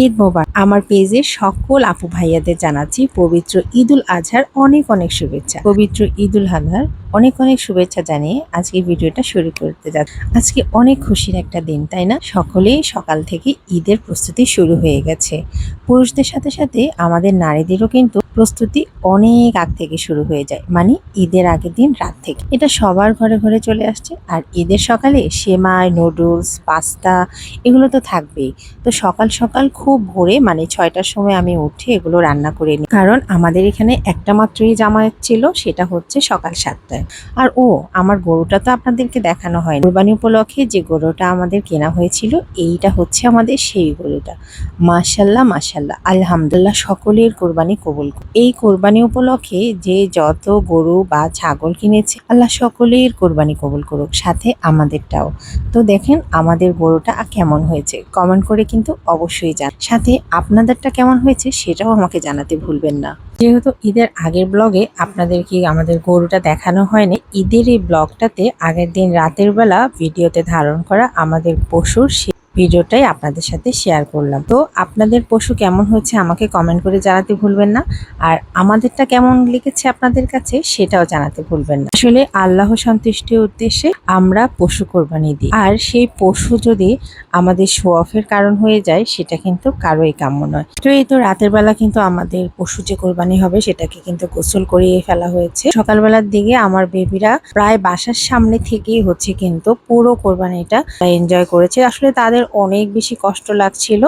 ঈদ মোবার আমার পেজে সকল আপু ভাইয়াদের জানাচ্ছি পবিত্র ঈদুল আজহার অনেক অনেক শুভেচ্ছা। পবিত্র ঈদুল আজহার অনেক অনেক শুভেচ্ছা জানিয়ে আজকে ভিডিওটা শুরু করতে যাচ্ছি। আজকে অনেক খুশির একটা দিন, তাই না? সকলেই সকাল থেকে ঈদের প্রস্তুতি শুরু হয়ে গেছে। পুরুষদের সাথে সাথে আমাদের নারীদেরও কিন্তু প্রস্তুতি অনেক আগ থেকে শুরু হয়ে যায় মানে ঈদের আগের দিন রাত থেকে। এটা সবার ঘরে ঘরে চলে আসছে, আর ঈদের সকালে সেমাই, নুডলস, পাস্তা এগুলো তো থাকবেই। তো সকাল সকাল খুব ভোরে মানে ছয়টার সময় আমি উঠে এগুলো রান্না করে নিই। কারণ আমাদের এখানে একটা মাত্রই জামায়াত ছিল, সেটা হচ্ছে সকাল সাতটায়। আর ও, আমার গরুটা তো আপনাদেরকে দেখানো হয় কোরবানি উপলক্ষে যে গরুটা আমাদের কেনা হয়েছিল, এইটা হচ্ছে আমাদের সেই গরুটা। মাশাল্লাহ মাশাল্লাহ, আলহামদুলিল্লাহ, সকলের কোরবানি কবুল। এই কোরবানি উপলক্ষে যে যত গরু বা ছাগল কিনেছে, আল্লাহ সকলের কোরবানি কবুল করুক, সাথে আমাদেরটাও। তো দেখেন আমাদের গরুটা কেমন হয়েছে। কমেন্ট করে কিন্তু অবশ্যই জান, সাথে আপনাদেরটা কেমন হয়েছে সেটাও আমাকে জানাতে ভুলবেন না। যেহেতু ঈদের আগের ব্লগে আপনাদেরকে আমাদের গরুটা দেখানো হয়নি, ঈদের এই ব্লগটাতে আগের দিন রাতের বেলা ভিডিওতে ধারণ করা আমাদের পশুর ভিডিওটাই আপনাদের সাথে শেয়ার করলাম। তো আপনাদের পশু কেমন হয়েছে আমাকে কমেন্ট করে জানাতে ভুলবেন না। আর আমাদেরটা কেমন লিখেছে আপনাদের কাছে সেটাও জানাতে ভুলবেন না। আসলে আল্লাহ সন্তুষ্টির উদ্দেশ্যে আমরা পশু কোরবানি দিই। আর সেই পশু যদি আমাদের শো অফের কারণ হয়ে যায়, সেটা কিন্তু কারোই কাম্য নয়। তো এই তো রাতের বেলা কিন্তু আমাদের পশু যে কোরবানি হবে, সেটাকে কিন্তু গোসল করিয়ে ফেলা হয়েছে। সকালবেলার দিকে আমার বেবিরা প্রায় বাসার সামনে থেকেই হচ্ছে কিন্তু পুরো কোরবানিটা এনজয় করেছে। আসলে তাদের অনেক বেশি কষ্ট লাগছিল।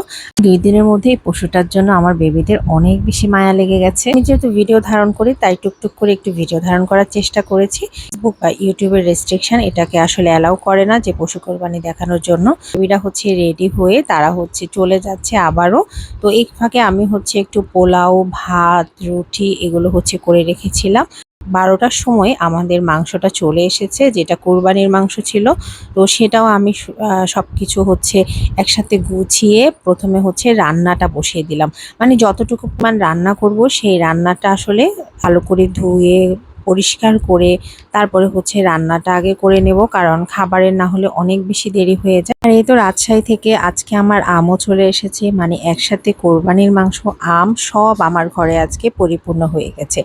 দুই দিনের মধ্যে এই পশুটার জন্য আমার বেবিদের অনেক বেশি মায়া লেগে গেছে। আমি যেহেতু ভিডিও ধারণ করি, তাই টুকটুক করে একটু ভিডিও ধারণ করার চেষ্টা করেছি। ফেসবুক বা ইউটিউবের রেস্ট্রিকশন এটাকে আসলে অ্যালাউ করে না যে পশু কোরবানি দেখানোর জন্য। বেবিরা হচ্ছে রেডি হয়ে তারা হচ্ছে চলে যাচ্ছে আবারও। তো এই ফাঁকে আমি হচ্ছে একটু পোলাও, ভাত, রুটি এগুলো হচ্ছে করে রেখেছিলাম। বারোটার সময় আমাদের মাংসটা চলে এসেছে, যেটা কোরবানির মাংস ছিল। তো সেটাও আমি সব কিছু হচ্ছে একসাথে গুছিয়ে প্রথমে হচ্ছে রান্নাটা বসিয়ে দিলাম। মানে যতটুকু পরিমাণ রান্না করব, সেই রান্নাটা আসলে ভালো করে ধুয়ে পরিষ্কার করে তারপরে হচ্ছে রান্নাটা আগে করে নেব, কারণ খাবারের না হলে অনেক বেশি দেরি হয়ে যায়। আর এই তো রাজশাহী থেকে আজকে আমার আমও চলে এসেছে মানে একসাথে কোরবানির মাংস, আম সব আমার ঘরে আজকে পরিপূর্ণ হয়ে গেছে।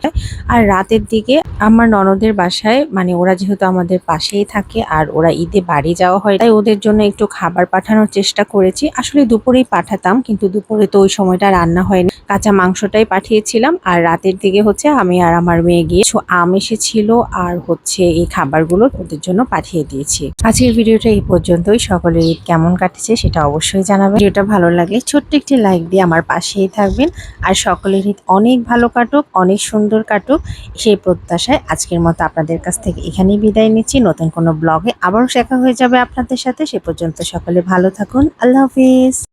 আর রাতের দিকে আমার ননদের বাসায় মানে ওরা যেহেতু আমাদের পাশেই থাকে আর ওরা ঈদে বাড়ি যাওয়া হয়, তাই ওদের জন্য একটু খাবার পাঠানোর চেষ্টা করেছি। আসলে দুপুরেই পাঠাতাম, কিন্তু দুপুরে তো ওই সময়টা রান্না হয়নি। কাঁচা মাংসটাই পাঠিয়েছিলাম, আর রাতের দিকে হচ্ছে আমি আর আমার মেয়ে গিয়ে কিছু আম এসেছিল আর হচ্ছে এই খাবারগুলো ওদের জন্য পাঠিয়ে দিয়েছি। আজকের ভিডিওটা এই পর্যন্তই। সকলের ঈদ কেমন কাটেছে সেটা অবশ্যই জানাবেন। ভিডিওটা ভালো লাগলে ছোট্ট একটি লাইক দিয়ে আমার পাশেই থাকবেন। আর সকলের ঈদ অনেক ভালো কাটুক, অনেক সুন্দর কাটুক। সেই প্রত্যাশায় আজকের মতো আপনাদের কাছ থেকে এখানেই বিদায় নিচ্ছি। নতুন কোনো ব্লগে আবারও শেখা হয়ে যাবে আপনাদের সাথে। সে পর্যন্ত সকলে ভালো থাকুন। আল্লাহ হাফিজ।